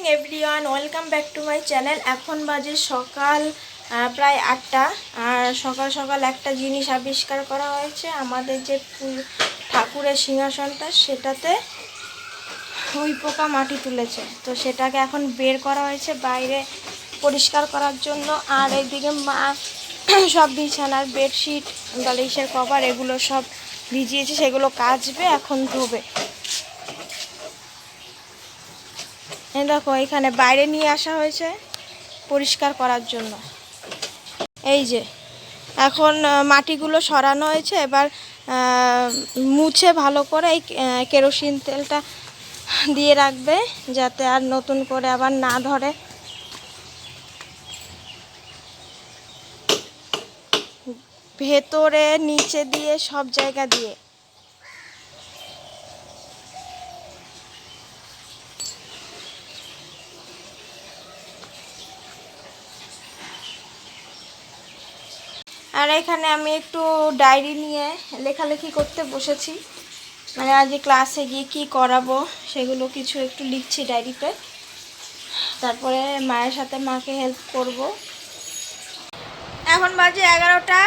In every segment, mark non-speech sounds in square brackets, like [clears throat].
Morning everyone welcome back to my channel এখন বাজে সকাল প্রায় আটটা। আর সকাল সকাল একটা জিনিস আবিষ্কার করা হয়েছে। আমাদের যে ঠাকুরের সিংহাসনটা, সেটাতে ওই পোকা মাটি তুলেছে। তো সেটাকে এখন বের করা হয়েছে বাইরে পরিষ্কার করার জন্য। আর এইদিকে মা [clears throat] সব বিছানার বেডশিট বালিশের কভার, এগুলো সব ভিজিয়েছে। সেগুলো কাচবে, এখন ধোবে। এই দেখো, এখানে বাইরে নিয়ে আসা হয়েছে পরিষ্কার করার জন্য। এই যে, এখন মাটিগুলো সরানো হয়েছে, এবার মুছে ভালো করে এই কেরোসিন তেলটা দিয়ে রাখবে, যাতে আর নতুন করে আবার না ধরে। ভেতরে, নিচে দিয়ে, সব জায়গা দিয়ে। আর এখানে আমি একটু ডায়েরি নিয়ে লেখালেখি করতে বসেছি। মানে আজকে ক্লাসে গিয়ে কি করাবো সেগুলো কিছু একটু লিখছি ডায়েরিতে। তারপরে মায়ের সাথে মাকে হেল্প করব। এখন বাজে এগারোটা,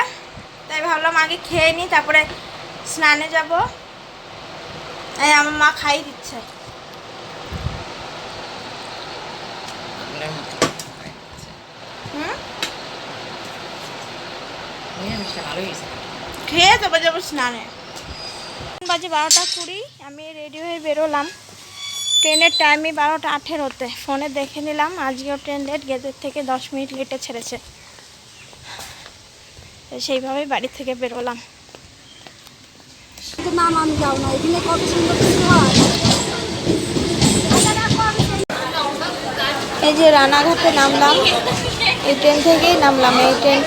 তাই ভাবলাম আগে খেয়ে নিই, তারপরে স্নানে যাব। এই আমার মা খাই দিচ্ছে। নিরামিষটা ভালোই হয়েছে খেয়ে তবে যাব স্নানে। বাজে বারোটা কুড়ি আমি রেডি হয়ে বেরোলাম। ট্রেনের টাইমে বারোটা আঠেরোতে ফোনে দেখে নিলাম আজকেও ট্রেন লেট গেটের থেকে দশ মিনিট লেটে ছেড়েছে। সেইভাবেই বাড়ি থেকে বেরোলাম। কিন্তু নাম আমি যাও না এখানে কত সুন্দর কিছু হয় এই যে রানাঘাটে নামলাম এই ট্রেন থেকেই নামলাম এই ট্রেন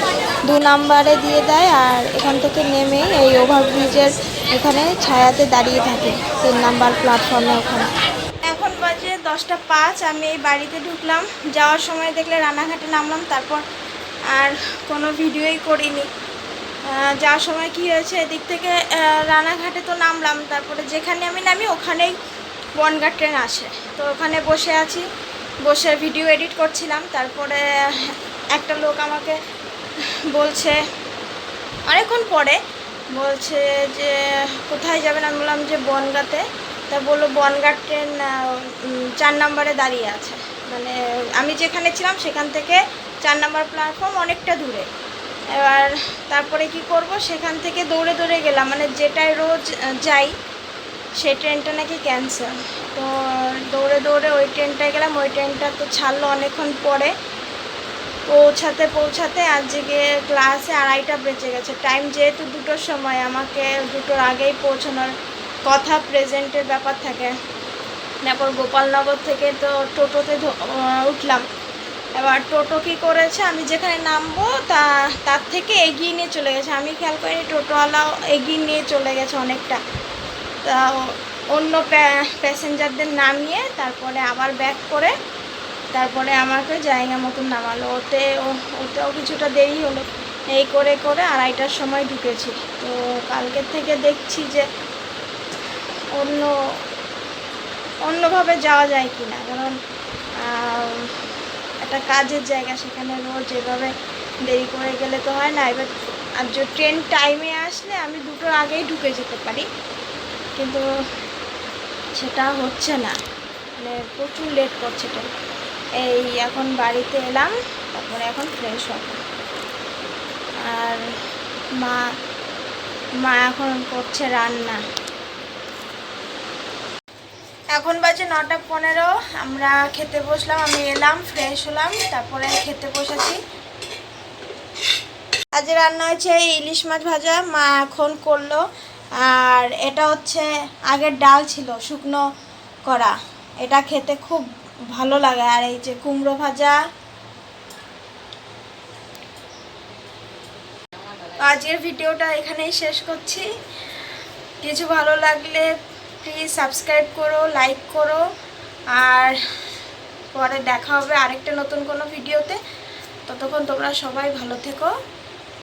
দু নাম্বারে দিয়ে দেয় আর এখান থেকে নেমে এই ওভারব্রিজের এখানে ছায়াতে দাঁড়িয়ে থাকে, তিন নাম্বার প্ল্যাটফর্মে ওখানে। এখন বাজে দশটা পাঁচ, আমি এই বাড়িতে ঢুকলাম। যাওয়ার সময় দেখলে রানাঘাটে নামলাম, তারপর আর কোনো ভিডিওই করিনি। যাওয়ার সময় কি হয়েছে, এদিক থেকে রানাঘাটে তো নামলাম, তারপরে যেখানে আমি নামি ওখানেই বনগাঁ ট্রেন আসে। তো ওখানে বসে আছি, বসে ভিডিও এডিট করছিলাম, তারপরে একটা লোক আমাকে বলছে, অনেকক্ষণ পরে বলছে যে, কোথায় যাবেন? আমি বললাম যে, বনগাঁতে। তা বলল বনগাঁ ট্রেন চার নম্বরে দাঁড়িয়ে আছে। মানে আমি যেখানে ছিলাম, সেখান থেকে চার নম্বর প্ল্যাটফর্ম অনেকটা দূরে। এবার তারপরে কি করব? সেখান থেকে দৌড়ে দৌড়ে গেলাম। মানে যেটায় রোজ যাই সেই ট্রেনটা নাকি ক্যান্সেল তো দৌড়ে দৌড়ে ওই ট্রেনটায় গেলাম। ওই ট্রেনটা তো ছাড়লো অনেকক্ষণ পরে। পৌঁছাতে পৌঁছাতে আজকে ক্লাসে আড়াইটা বেঁচে গেছে। টাইম যেহেতু দুটোর সময়, আমাকে দুটোর আগেই পৌঁছানোর কথা প্রেজেন্টের ব্যাপার থাকে। তারপর গোপালনগর থেকে তো টোটোতে উঠলাম। এবার টোটো কি করেছে? আমি যেখানে নামবো, তা, তার থেকে এগিয়ে নিয়ে চলে গেছে। আমি খেয়াল করিনি, টোটোওয়ালাও এগিয়ে নিয়ে চলে গেছে অনেকটা। তা অন্য প্যাসেঞ্জারদের নামিয়ে তারপরে আবার ব্যাক করে তারপরে আমাকে জায়গা মতন নামালো। ওতে ওতেও কিছুটা দেরি হলো। এই করে করে আড়াইটার সময় ঢুকেছি। তো কালকের থেকে দেখছি যে অন্য, অন্যভাবে যাওয়া যায় কি না কারণ একটা কাজের জায়গা, সেখানে রোজ এভাবে দেরি করে গেলে তো হয় না। এবার, আর যে ট্রেন টাইমে আসলে আমি দুটোর আগেই ঢুকে যেতে পারি। কিন্তু সেটা হচ্ছে না। মানে প্রচুর লেট করছে ট্রেন। এই এখন বাড়িতে এলাম, তারপরে এখন ফ্রেশ হব। আর মা মা এখন করছে রান্না। এখন বাজে নটা পনেরো, আমরা খেতে বসলাম, আমি এলাম ফ্রেশ হলাম, তারপরে খেতে বসেছি। আজ রান্না হয়েছে ইলিশ মাছ ভাজা, মা এখন করল। আর এটা হচ্ছে আগের ডাল ছিল, শুকনো করা। এটা খেতে খুব ভালো লাগে। আর এই যে কুমড়ো ভাজা। আজকের ভিডিওটা এখানেই শেষ করছি। কিছু ভালো লাগলে প্লিজ সাবস্ক্রাইব করো লাইক করো। আর পরে দেখা হবে আরেকটা নতুন কোনো ভিডিওতে। ততক্ষণ তোমরা সবাই ভালো থেকো।